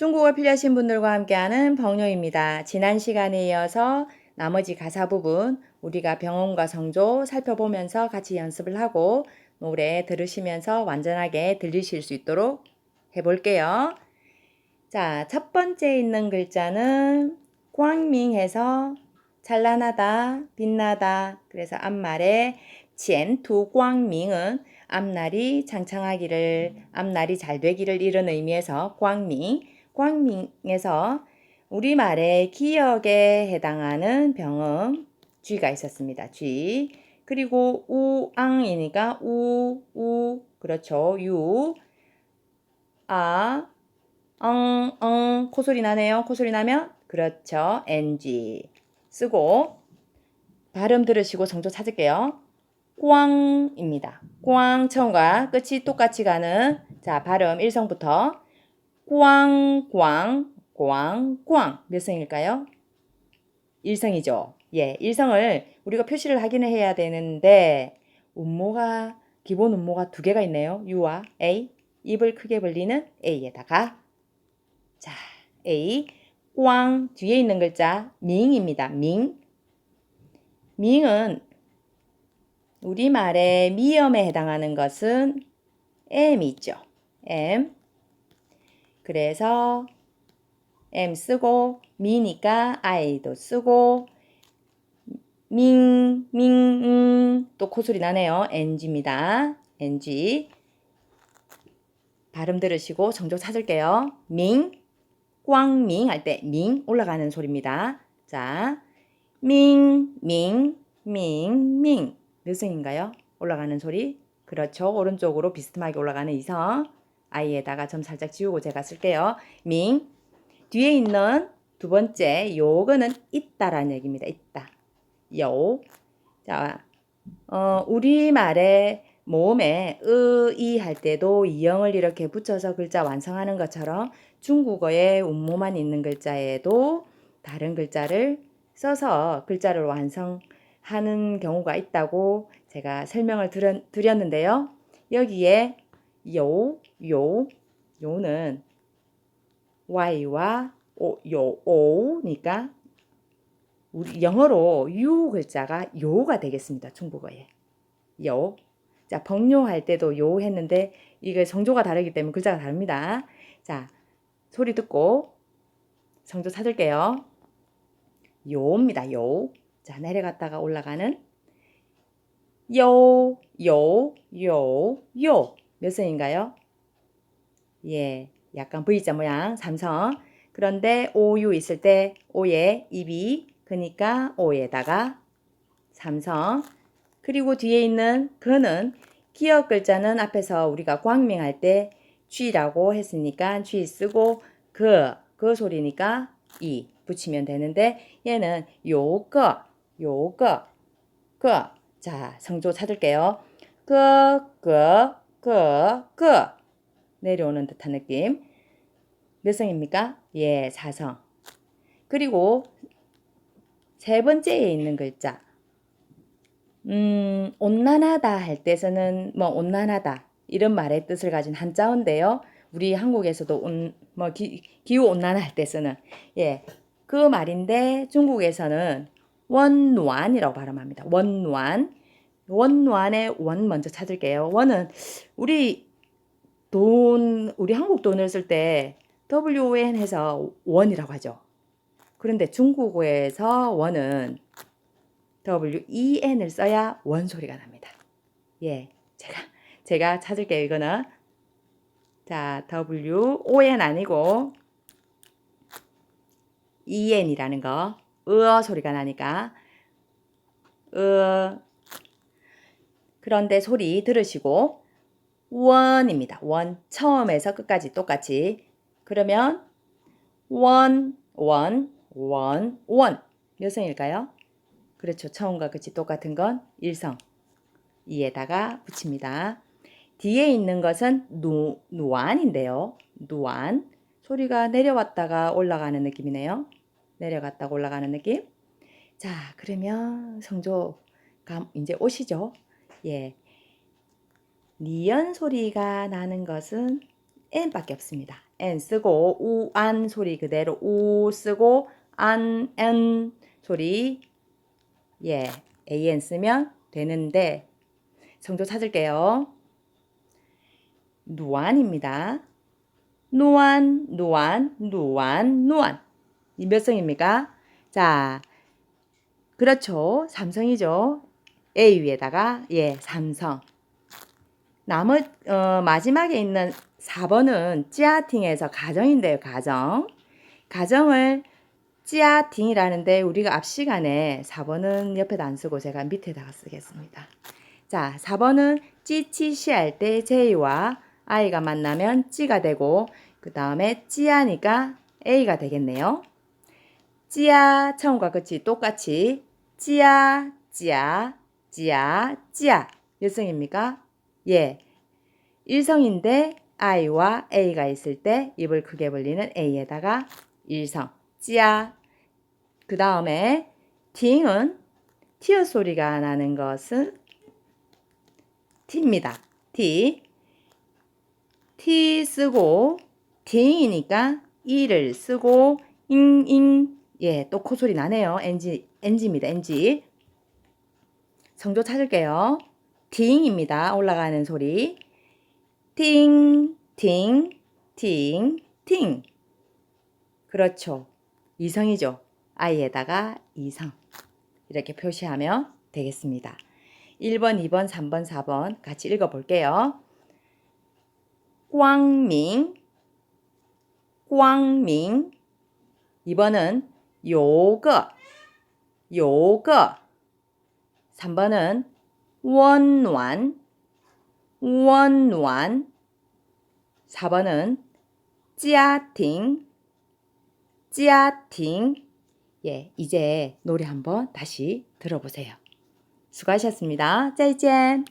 중국어 필요하신 분들과 함께하는 벙요입니다. 지난 시간에 이어서 나머지 가사 부분 우리가 병원과 성조 살펴보면서 같이 연습을 하고 노래 들으시면서 완전하게 들리실 수 있도록 해볼게요. 자, 첫 번째 있는 글자는 광밍해서 찬란하다, 빛나다. 그래서 앞말에 젠투 광밍은 앞날이 창창하기를, 앞날이 잘 되기를 이런 의미에서 광밍, 광밍에서 우리말의 기억에 해당하는 병음 쥐가 있었습니다. 쥐. 그리고 우앙이니까 우, 우, 그렇죠. 유, 아, 엉, 엉, 코소리 나네요. 코소리 나면 그렇죠. ng 쓰고 발음 들으시고 정조 찾을게요. 꽝입니다. 꽝 처음과 끝이 똑같이 가는 자 발음 일성부터 꽝, 꽝, 꽝, 꽝 몇 성일까요? 일성이죠. 예, 일성을 우리가 표시를 하기는 해야 되는데 음모가 기본 음모가 두 개가 있네요. U와 A 입을 크게 벌리는 A에다가 자 A 꽝 뒤에 있는 글자 밍입니다. 밍 밍은 우리말의 미음에 해당하는 것은 M이 있죠. M 그래서 M 쓰고 미니까 I도 쓰고 밍, 밍, 음, 또 코소리 나네요. NG입니다. NG. 발음 들으시고 정조 찾을게요. 밍, 꽝밍 할 때 밍 올라가는 소리입니다. 자, 밍, 밍, 밍, 밍. 몇 성인가요? 올라가는 소리. 그렇죠. 오른쪽으로 비스듬하게 올라가는 이성. 아이에다가 점 살짝 지우고 제가 쓸게요. 밍. 뒤에 있는 두 번째 요거는 있다라는 얘기입니다. 있다. 요. 자, 어, 우리말의 모음에 으, 이할 때도 이형을 이렇게 붙여서 글자 완성하는 것처럼 중국어에 운모만 있는 글자에도 다른 글자를 써서 글자를 완성하는 경우가 있다고 제가 설명을 드렸, 는데요 여기에 요, 요, 요는 y와 오, 요, 오니까 우리 영어로 유 글자가 요가 되겠습니다. 중국어에. 요. 자, 번요할 때도 요 했는데 이게 성조가 다르기 때문에 글자가 다릅니다. 자, 소리 듣고 성조 찾을게요. 요입니다. 요. 자, 내려갔다가 올라가는 요, 요, 요, 요. 몇 성인가요? 예, 약간 V자 모양 삼성. 그런데 오유 있을 때 오에 입이 그러니까 오에다가 삼성. 그리고 뒤에 있는 그는 기억 글자는 앞에서 우리가 광명할 때 쥐라고 했으니까 쥐 쓰고 그, 그 소리니까 이 붙이면 되는데 얘는 요거, 요거, 그. 자, 성조 찾을게요. 그, 그, 그, 그. 내려오는 듯한 느낌. 몇 성입니까? 예, 사성. 그리고 세 번째에 있는 글자. 음, 온난하다 할 때서는 뭐 온난하다 이런 말의 뜻을 가진 한자어인데요. 우리 한국에서도 온, 뭐 기, 기후 온난할 때서는 예, 그 말인데 중국에서는 원완이라고 발음합니다. 원완. 원완의 원 먼저 찾을게요. 원은 우리 돈, 우리 한국 돈을 쓸 때 WON 해서 원이라고 하죠. 그런데 중국어에서 원은 WEN을 써야 원 소리가 납니다. 예, 제가 제가 찾을게요. 이거는 자 WON 아니고 EN이라는 거 으어 소리가 나니까 으 그런데 소리 들으시고 원입니다. 원 처음에서 끝까지 똑같이 그러면 원, 원, 원, 원. 몇 성일까요? 그렇죠. 처음과 끝이 똑같은 건 일성. 이에다가 붙입니다. 뒤에 있는 것은 누, 누안인데요. 누안. 소리가 내려왔다가 올라가는 느낌이네요. 내려갔다가 올라가는 느낌. 자, 그러면 성조감 이제 오시죠. 예. 니연 소리가 나는 것은 N밖에 없습니다. 엔 쓰고 우안 소리 그대로 우 쓰고 안, 엔 소리 예, an 쓰면 되는데 성조 찾을게요. 누안입니다. 누안, 누안, 누안, 누안. 이 몇 성입니까? 자, 그렇죠. 삼성이죠. A 위에다가 예, 삼성. 나머 어, 마지막에 있는 4번은 찌아팅에서 가정인데요, 가정. 가정을 찌아팅이라는데 우리가 앞 시간에 4번은 옆에다 안 쓰고 제가 밑에다가 쓰겠습니다. 자, 4번은 찌치시 할 때 J와 I가 만나면 찌가 되고 그 다음에 찌아니까 A가 되겠네요. 찌아 처음과 끝이 똑같이 찌아 찌아 찌아 찌아 몇 성입니까? 예. 1성인데 I와 A가 있을 때 입을 크게 벌리는 A에다가 1성 찌아 그 다음에 팅은 티어 소리가 나는 것은 T입니다. T. T 쓰고 팅이니까 이를 쓰고 잉잉 예, 또 코소리 나네요. NG NG입니다. NG. 성조 찾을게요. 팅입니다. 올라가는 소리. 팅, 팅, 팅, 팅. 그렇죠. 이성이죠. 아이에다가 이성. 이렇게 표시하면 되겠습니다. 1번, 2번, 3번, 4번 같이 읽어볼게요. 광민, 광민. 2번은 요거, 요거. 3번은 원완, 원완. 4번은 찌아팅, 찌아팅. 예, 이제 노래 한번 다시 들어보세요. 수고하셨습니다. 再见.